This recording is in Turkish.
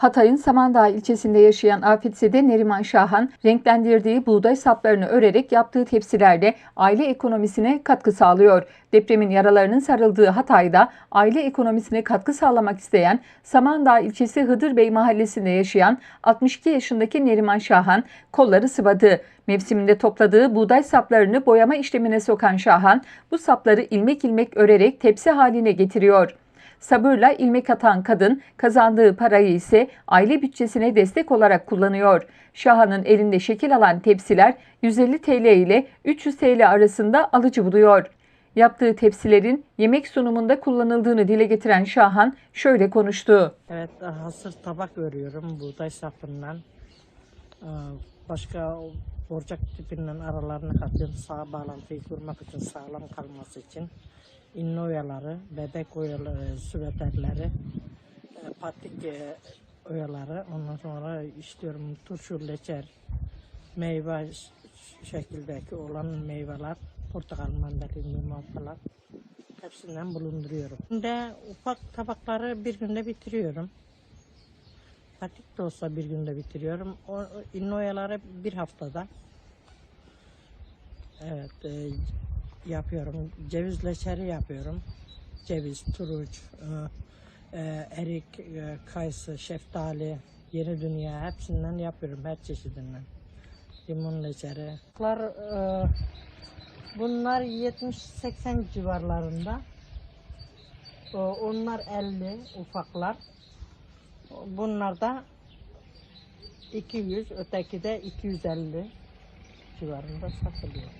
Hatay'ın Samandağ ilçesinde yaşayan Afetsi'de Neriman Şahan, renklendirdiği buğday saplarını örerek yaptığı tepsilerle aile ekonomisine katkı sağlıyor. Depremin yaralarının sarıldığı Hatay'da aile ekonomisine katkı sağlamak isteyen Samandağ ilçesi Hıdırbey mahallesinde yaşayan 62 yaşındaki Neriman Şahan kolları sıvadı. Mevsiminde topladığı buğday saplarını boyama işlemine sokan Şahan, bu sapları ilmek ilmek örerek tepsi haline getiriyor. Sabırla ilmek atan kadın kazandığı parayı ise aile bütçesine destek olarak kullanıyor. Şahan'ın elinde şekil alan tepsiler 150 TL ile 300 TL arasında alıcı buluyor. Yaptığı tepsilerin yemek sunumunda kullanıldığını dile getiren Şahan şöyle konuştu. Evet, hasır tabak örüyorum buğday sapından. Ee, Başka borcak tipinden aralarına katıyorum sağ bağlantıyı kurmak için, sağlam kalması için. İnne oyaları, bebek oyaları, süveterleri, e, patik e, oyaları, ondan sonra işliyorum turşu, leçer, meyve şekildeki olan meyveler, portakal, mandalina, limon falan hepsinden bulunduruyorum. Şimdi ufak tabakları bir günde bitiriyorum. Patik de olsa bir günde bitiriyorum. O innoyaları bir haftada. Evet, e, yapıyorum. Ceviz leçeri yapıyorum. Ceviz, turuç, e, e, erik, e, kayısı, şeftali, yeni dünya hepsinden yapıyorum her çeşidinden. Limon leçeri. Bunlar, e, bunlar 70-80 civarlarında. O, Onlar 50 ufaklar. Bunlar da 200, öteki de 250 civarında satılıyor.